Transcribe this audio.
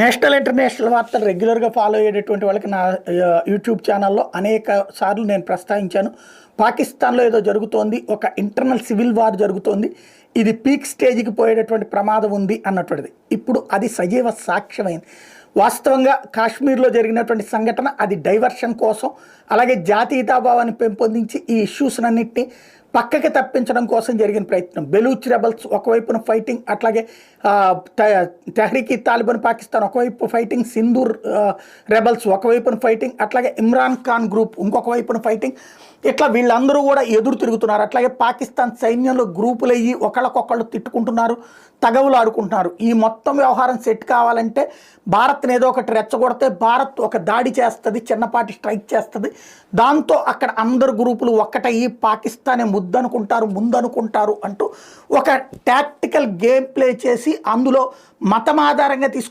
National international వార్తలు రెగ్యులర్గా follow అయ్యేటటువంటి వాళ్ళకి నా యూట్యూబ్ ఛానల్లో అనేక సార్లు నేను ప్రస్తావించాను. పాకిస్తాన్లో ఏదో జరుగుతోంది ఒక ఇంటర్నల్ సివిల్ వార్ జరుగుతోంది ఇది పీక్ స్టేజ్కి పోయేటటువంటి ప్రమాదం ఉంది అన్నటువంటిది. ఇప్పుడు అది సజీవ సాక్ష్యమైంది. వాస్తవంగా కాశ్మీర్లో జరిగినటువంటి సంఘటన అది డైవర్షన్ కోసం అలాగే జాతీయతాభావాన్ని పెంపొందించి ఈ ఇష్యూస్నన్నింటినీ పక్కకి తప్పించడం కోసం జరిగిన ప్రయత్నం. బెలూచ్ రెబల్స్ ఒకవైపున ఫైటింగ్ అట్లాగే ఆ, త- తెహ్రీకి తాలిబాన్ పాకిస్తాన్ ఒకవైపు ఫైటింగ్ సింధూర్ రెబల్స్ ఒకవైపున ఫైటింగ్ అట్లాగే ఇమ్రాన్ ఖాన్ గ్రూప్ ఇంకొక వైపున ఫైటింగ్ ఇట్లా వీళ్ళందరూ కూడా ఎదురు తిరుగుతున్నారు. అట్లాగే పాకిస్తాన్ సైన్యంలో గ్రూపులు అయ్యి ఒకళ్ళకొకళ్ళు తిట్టుకుంటున్నారు తగవులు ఆడుకుంటున్నారు ఈ మొత్తం వ్యవహారం సెట్ కావాలంటే భారత్ని ఏదో ఒకటి రెచ్చగొడితే భారత్ ఒక దాడి చేస్తుంది చిన్నపాటి స్ట్రైక్ చేస్తుంది. దాంతో అక్కడ అందరు గ్రూపులు ఒక్కటయ్యి పాకిస్తానే వద్దనుకుంటారు ముందనుకుంటారు అంటూ ఒక టాక్టికల్ గేమ్ ప్లే చేసి అందులో మతం ఆధారంగా తీసుకు